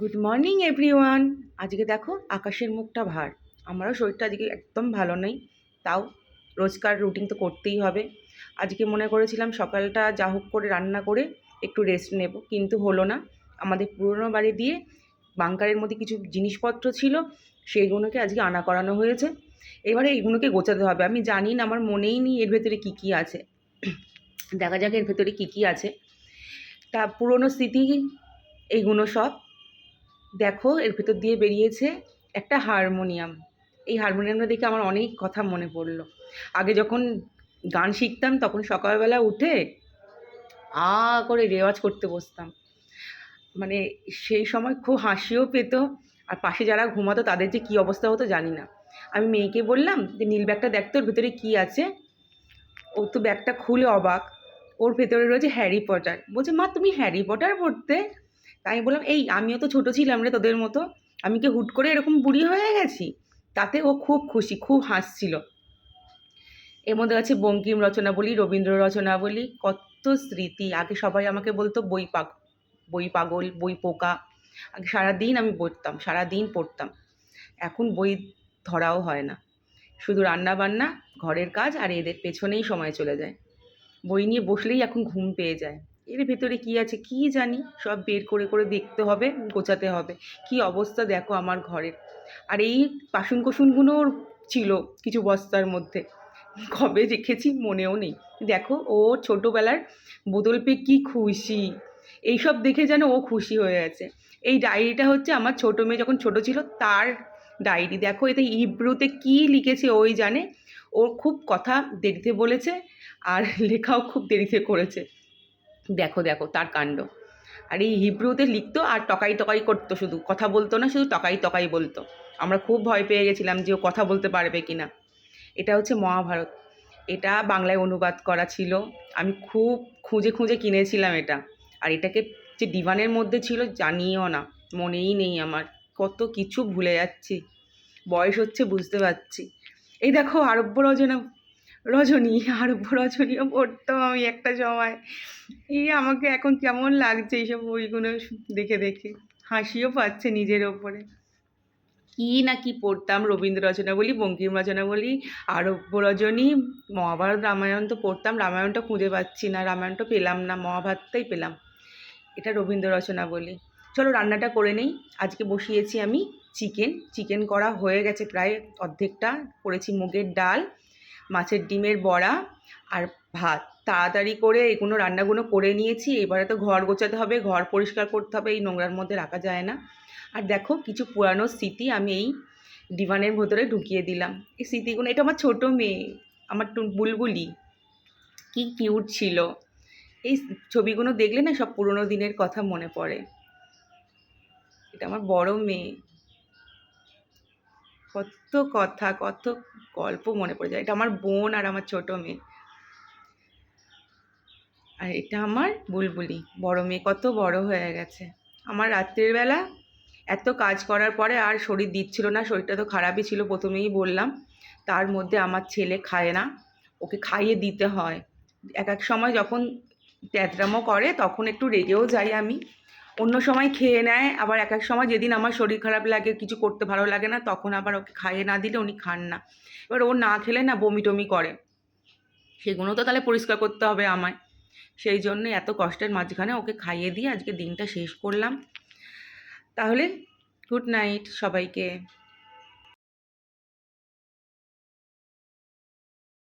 Good morning everyone আজকে দেখো আকাশের মুখটা ভার। আমারও শরীরটা আজকে একদম ভালো নেই। তাও রোজকার রুটিন তো করতেই হবে। আজকে মনে করেছিলাম সকালটা যা হোক করে রান্না করে একটু রেস্ট নেব, কিন্তু হলো না। আমাদের পুরনো বাড়ি দিয়ে বাংকারের মধ্যে কিছু জিনিসপত্র ছিল, সেইগুলোকে আজকে আনা করানো হয়েছে। এবারে এইগুলোকে গোছাতে হবে। আমি জানি না, আমার মনেই নেই এর ভেতরে কী কী আছে। দেখা যাক এর ভেতরে কী কী আছে। তা পুরনো স্মৃতি, এইগুলো সব দেখো, এর ভেতর দিয়ে বেরিয়েছে একটা হারমোনিয়াম। এই হারমোনিয়ামটা দেখে আমার অনেক কথা মনে পড়ল। আগে যখন গান শিখতাম, তখন সকালবেলা উঠে আ করে রেওয়াজ করতে বসতাম। মানে সেই সময় খুব হাসিও পেত, আর পাশে যারা ঘুমাতো তাদের যে কী অবস্থা হতো জানি না। আমি মেয়েকে বললাম যে, নীল ব্যাগটা দেখতো ওর ভেতরে কী আছে? ও তো ব্যাগটা খুলে অবাক। ওর ভেতরে রয়েছে হ্যারি পটার। বলছে, মা, তুমি হ্যারি পটার পড়তে? তাই বললাম, এই, আমিও তো ছোটো ছিলাম রে তোদের মতো। আমি কি হুট করে এরকম বুড়ি হয়ে গেছি? তাতে ও খুব খুশি, খুব হাসছিল। এর মধ্যে আছে বঙ্কিম রচনাবলী, রবীন্দ্র রচনাবলী, কত স্মৃতি। আগে সবাই আমাকে বলতো, বই পাগ, বই পাগল, বই পোকা। আগে সারাদিন আমি পড়তাম, সারাদিন পড়তাম। এখন বই ধরাও হয় না। শুধু রান্না বান্না ঘরের কাজ আর এদের পেছনেই সময় চলে যায়। বই নিয়ে বসলেই এখন ঘুম পেয়ে যায়। এর ভেতরে কি আছে কি জানি? সব বের করে করে দেখতে হবে, গোছাতে হবে। কি অবস্থা দেখো আমার ঘরের। আর এই বাসন কোসনগুলোও ছিল কিছু বস্তার মধ্যে। কবে রেখেছি মনেও নেই। দেখো, ও ছোটোবেলার বোতল পেয়ে কী খুশি। এইসব দেখে যেন ও খুশি হয়ে আছে এই ডায়েরিটা হচ্ছে আমার ছোটো মেয়ে যখন ছোট ছিল, তার ডায়েরি। দেখো, এতে ইব্রুতে কী লিখেছে ওই জানে? ওর খুব কথা দেরিতে বলেছে আর লেখাও খুব দেরিতে করেছে। দেখো দেখো, তার কাণ্ড। আর এই হিব্রুতে লিখতো আর টকাই টকাই করতো শুধু। কথা বলতো না, শুধু টকাই টকাই বলতো। আমরা খুব ভয় পেয়ে গেছিলাম যে ও কথা বলতে পারবে কি না এটা হচ্ছে মহাভারত। এটা বাংলায় অনুবাদ করা ছিল। আমি খুব খুঁজে খুঁজে কিনেছিলাম এটা। আর এটাকে যে ডিভানের মধ্যে ছিল, জানিও না। মনেই নেই আমার। কত কিছু ভুলে যাচ্ছি। বয়স হচ্ছে, বুঝতে পারছি। এই দেখো, আরব্য রচনা। রজনী আরব্য রজনীও পড়তাম আমি একটা সময় এই আমাকে এখন কেমন লাগছে এইসব বইগুলো দেখে দেখে? হাসিও পাচ্ছে নিজের ওপরে। কী না কি পড়তাম রবীন্দ্র রচনা বলি বঙ্কিম রচনা বলি আরব্য রজনী মহাভারত রামায়ণ তো পড়তাম, রামায়ণটা খুঁজে পাচ্ছি না, রামায়ণটা পেলাম না, মহাভারতটাই পেলাম। এটা রবীন্দ্র রচনা বলি। চলো রান্নাটা করে নেই, আজকে বসিয়েছি আমি চিকেন। চিকেন করা হয়ে গেছে প্রায় অর্ধেকটা, করেছি মুগের ডাল। মাছের ডিমের বড়া আর ভাত। তাড়াতাড়ি করে এগুলো রান্নাগুলো করে নিয়েছি। এবারে তো ঘর গোছাতে হবে, ঘর পরিষ্কার করতে হবে, এই নোংরার মধ্যে রাখা যায় না। আর দেখো কিছু পুরানো স্মৃতি আমি এই ডিভানের ভেতরে ঢুকিয়ে দিলাম। এই স্মৃতিগুলো, এটা আমার ছোটো মেয়ে, আমার বুলবুলি। কি কিউট ছিল। এই ছবিগুলো দেখলে না সব পুরোনো দিনের কথা মনে পড়ে। এটা আমার বড় মেয়ে। কত কথা, কত গল্প মনে পড়ে যায়। এটা আমার বোন আর আমার ছোট মেয়ে। আর এটা আমার বুলবুলি, বড় মেয়ে, কত বড় হয়ে গেছে। আমার রাত্রের বেলা এত কাজ করার পরে আর শরীর দিচ্ছিল না, শরীরটা তো খারাপই ছিল, প্রথমেই বললাম। তার মধ্যে আমার ছেলে খায় না, ওকে খাইয়ে দিতে হয়। এক এক সময় যখন তেতরামো করে, তখন একটু রেগেও যাই আমি। অন্য সময় খেয়ে নেয়, আবার এক এক সময় যেদিন আমার শরীর খারাপ লাগে, কিছু করতে ভালো লাগে না, তখন আবার ওকে খাইয়ে না দিলে উনি খান না। এবার ও না খেলে না বমি টমি করে। সেগুলো তো তাহলে পরিষ্কার করতে হবে আমায়। সেই জন্য এত কষ্টের মাঝখানে ওকে খাইয়ে দিয়ে আজকে দিনটা শেষ করলাম। তাহলে গুড নাইট সবাইকে।